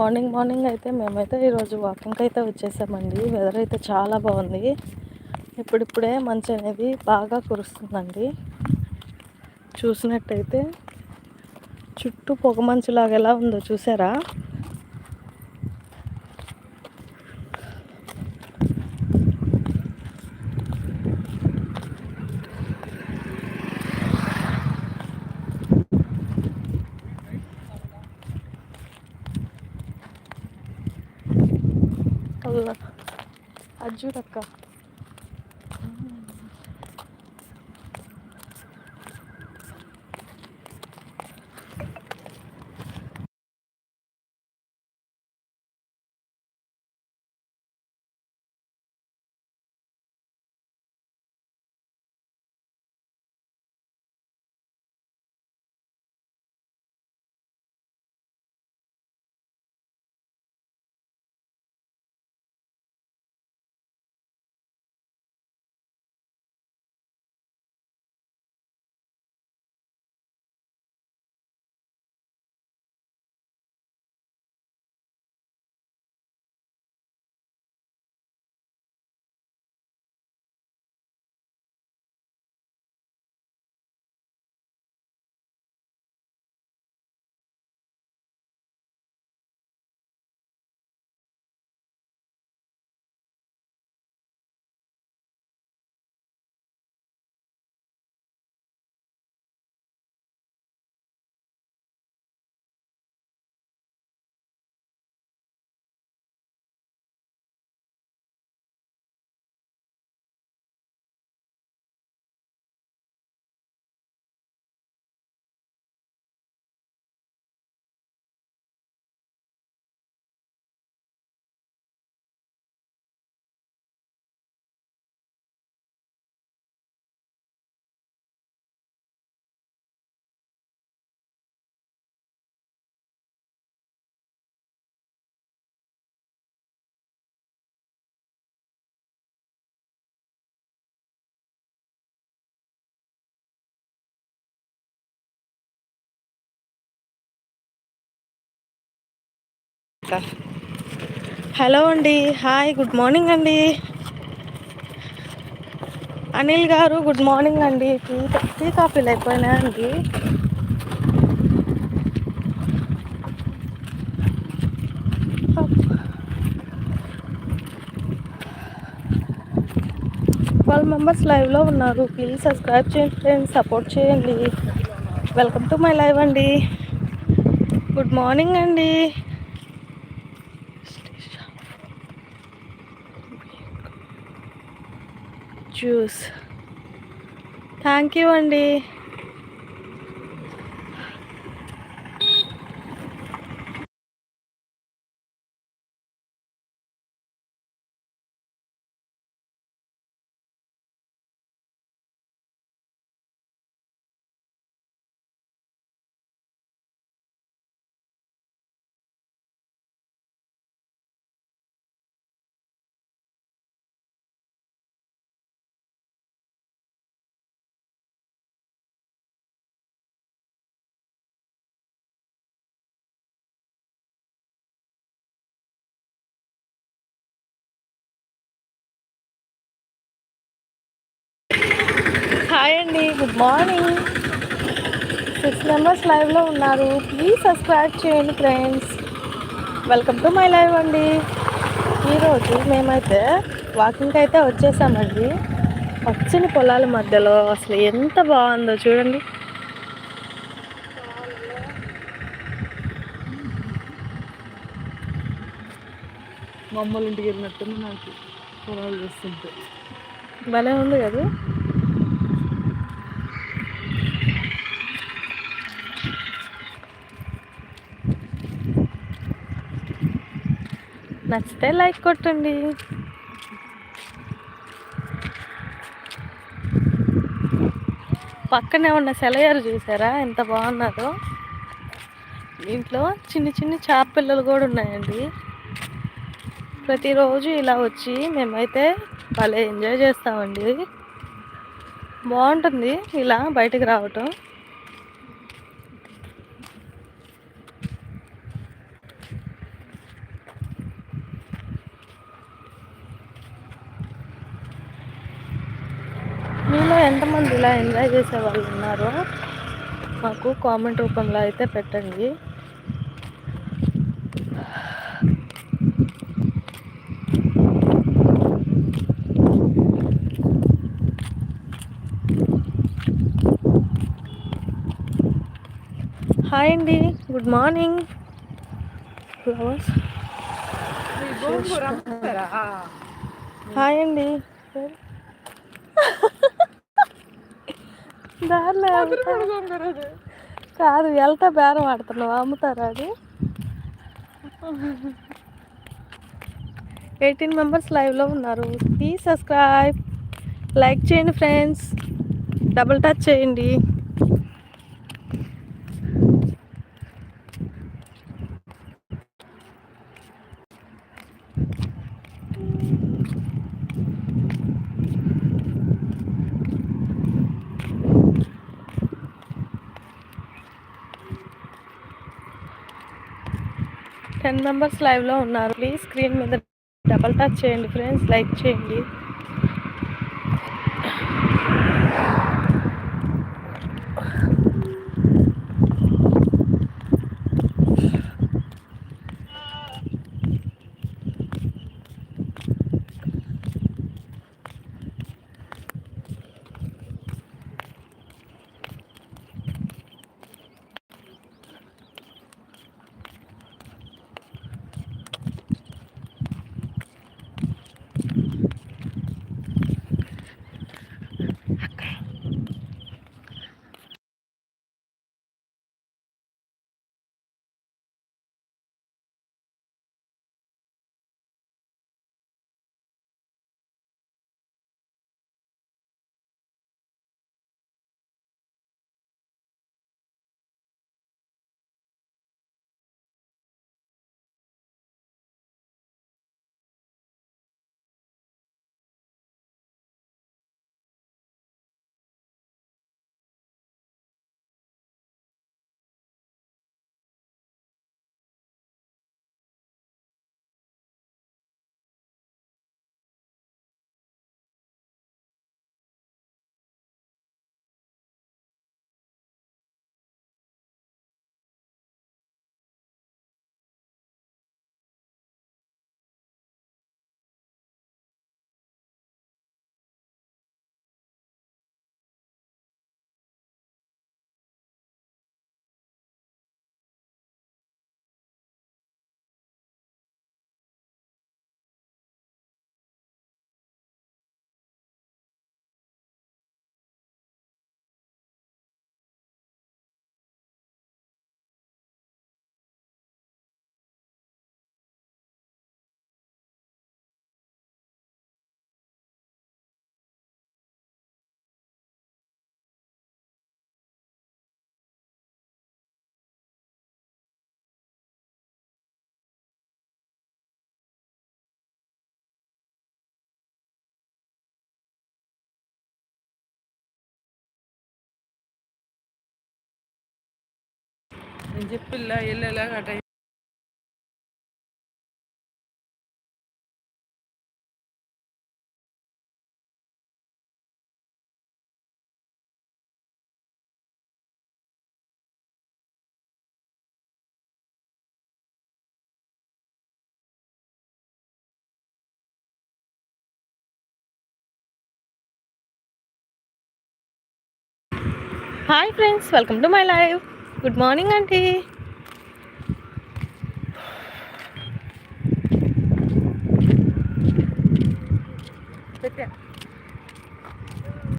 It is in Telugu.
మార్నింగ్ మార్నింగ్ అయితే మేమైతే ఈరోజు వాకింగ్కి అయితే వచ్చేసామండి. వెదర్ అయితే చాలా బాగుంది. ఇప్పుడిప్పుడే మంచు అనేది బాగా కురుస్తుందండి. చూసినట్టయితే చుట్టూ పొగ మంచులాగా ఎలా ఉందో చూసారా? అది చూడక్క హలో అండి. హాయ్ గుడ్ మార్నింగ్ అండి. అనిల్ గారు గుడ్ మార్నింగ్ అండి. టీ టీ కాఫీలు అయిపోయినా అండి? ట్వెల్వ్ మెంబర్స్ లైవ్లో ఉన్నారు. ప్లీజ్ సబ్స్క్రైబ్ చేయండి ఫ్రెండ్స్ సపోర్ట్ చేయండి. వెల్కమ్ టు మై లైవ్ అండి. గుడ్ మార్నింగ్ అండి. జ్యూస్. థ్యాంక్ యూ అండి. హాయ్ అండి గుడ్ మార్నింగ్. సిక్స్ మెంబర్స్ లైవ్లో ఉన్నారు. ప్లీజ్ సబ్స్క్రైబ్ చేయండి friends welcome to my live అండి. ఈరోజు మేమైతే వాకింగ్కి అయితే వచ్చేసామండి. పచ్చని పొలాల మధ్యలో అసలు ఎంత బాగుందో చూడండి. మమ్మల్ని ఇంటికి వెళ్ళినట్టుంది నాకు పొలాలు చూస్తుంటే. భలే ఉంది కదా. నచ్చితే లైక్ కొట్టండి. పక్కనే ఉన్న సెలయర్ చూసారా? ఎంత బాగున్నదో. దీంట్లో చిన్ని చిన్ని చేపపిల్లలు కూడా ఉన్నాయండి. ప్రతిరోజు ఇలా వచ్చి మేమైతే భలే ఎంజాయ్ చేస్తామండి. బాగుంటుంది ఇలా బయటకు రావటం. ఇలా ఎంజాయ్ చేసే వాళ్ళు ఉన్నారో మాకు కామెంట్ రూపంలో అయితే పెట్టండి. హాయ్ అండి గుడ్ మార్నింగ్ ఫ్లవర్స్ హాయ్ అండి. దారిలో కాదు వెళ్తా బేరం ఆడుతున్నావు అమ్ముతారా అది? ఎయిటీన్ మెంబర్స్ లైవ్లో ఉన్నారు. ప్లీజ్ సబ్స్క్రైబ్ లైక్ చేయండి ఫ్రెండ్స్ డబుల్ టచ్ చేయండి. టెన్ మెంబర్స్ లైవ్లో ఉన్నారు. ప్లీజ్ స్క్రీన్ మీద డబల్ టచ్ చేయండి ఫ్రెండ్స్. లైక్ చేయండి. నేను చెప్పిల్లా వెళ్ళేలా అట hi friends welcome to my live Good morning, auntie. Sit.